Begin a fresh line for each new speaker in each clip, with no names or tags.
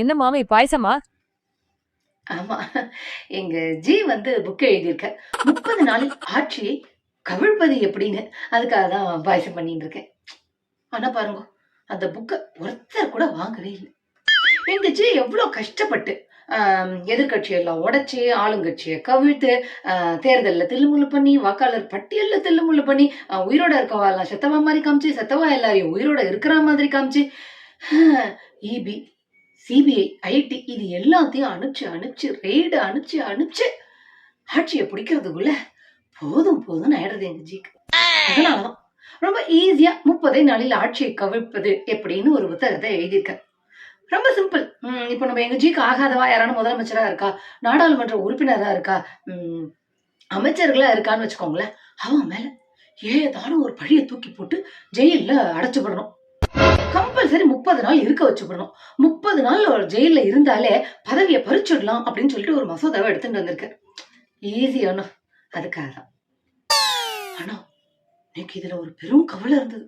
என்ன மாமி பாயசமா?
ஆமா. எங்க ஜி வந்து புக் எழுதியிருக்க. முப்பது நாளில் ஆட்சியை கவிழ்ப்பது எப்படின்னு அதுக்காக தான் பாயசம் பண்ணிட்டு இருக்கேன். ஆனா பாருங்க அந்த புக்கை ஒருத்தர் கூட வாங்கவே இல்லை. எங்க ஜி எவ்வளோ கஷ்டப்பட்டு எதிர்கட்சியெல்லாம் எதிர்க்கட்சியெல்லாம் உடைச்சி ஆளுங்கட்சியை கவிழ்த்து தேர்தலில் தில்லுமுல்லு தில்லுமுள்ளு பண்ணி வாக்காளர் பட்டியலில் தில்லுமுள்ளு பண்ணி உயிரோட இருக்கவாலாம் செத்தவா மாதிரி காமிச்சு செத்தவா எல்லாரையும் உயிரோட இருக்கிற மாதிரி காமிச்சு இபி சிபிஐ ஐடி இது எல்லாத்தையும் அனுப்பிச்சு அனுப்பிச்சு ரெய்டு அனுப்பிச்சு அனுப்பிச்சு ஆட்சியை பிடிக்கிறதுக்குள்ள போதும் போதும்னு ஆயிடுறது எங்க ஜிக்கு. அதனாலதான் ரொம்ப ஈஸியா முப்பதே நாளில் ஆட்சியை கவிழ்ப்பது எப்படின்னு ஒரு புத்தகத்தை எழுதியிருக்க ரொம்ப சிம்பிள் இப்போ நம்ம எங்க ஜிக்கு ஆகாதவா யாரான முதலமைச்சரா இருக்கா நாடாளுமன்ற உறுப்பினரா இருக்கா அமைச்சர்களா இருக்கான்னு வச்சுக்கோங்களேன் அவன் மேல ஏதானும் ஒரு பழியை தூக்கி போட்டு ஜெயில்ல அடைச்சுப்படணும் கம்பல்சரி முப்பது நாள் இருக்க வச்சுப்படணும் முப்பது நாள் ஒரு ஜெயிலில் இருந்தாலே பதவியை பறிச்சுடலாம் அப்படின்னு சொல்லிட்டு ஒரு மசோதாவை எடுத்துட்டு வந்திருக்கு. ஈஸி ஆனா அதுக்காக தான். ஆனா எனக்கு இதுல ஒரு பெரும் கவலை இருந்தது.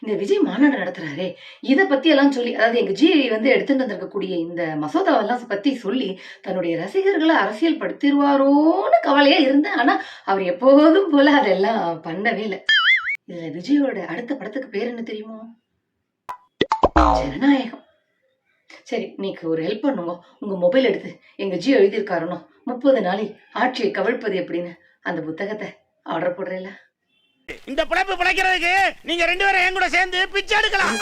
இந்த விஜய் மாநாடு நடத்துறாரே இதை பத்தி எல்லாம் சொல்லி அதாவது எங்க ஜி வந்து எடுத்துட்டு வந்திருக்கக்கூடிய இந்த மசோதாவெல்லாம் பத்தி சொல்லி தன்னுடைய ரசிகர்களை அரசியல் படுத்திடுவாரோன்னு கவலையா இருந்தேன். ஆனா அவர் எப்போதும் போல அதெல்லாம் பண்ணவே இல்லை. இதுல விஜயோட அடுத்த படத்துக்கு பேர் என்ன தெரியுமோ? ஜனநாயகம். சரி நீக்கு ஒரு ஹெல்ப் பண்ணுங்க. உங்க மொபைல் எடுத்து எங்க ஜியோ எழுதியிருக்காருனோ முப்பது நாளில் ஆட்சியை கவிழ்ப்பது எப்படின்னு அந்த புத்தகத்தை ஆர்டர் போடுறேல
இந்த பிழைப்பு பிழைக்கிறதுக்கு நீங்க ரெண்டு பேரும் என் கூட சேர்ந்து பிச்சை எடுக்கலாம்.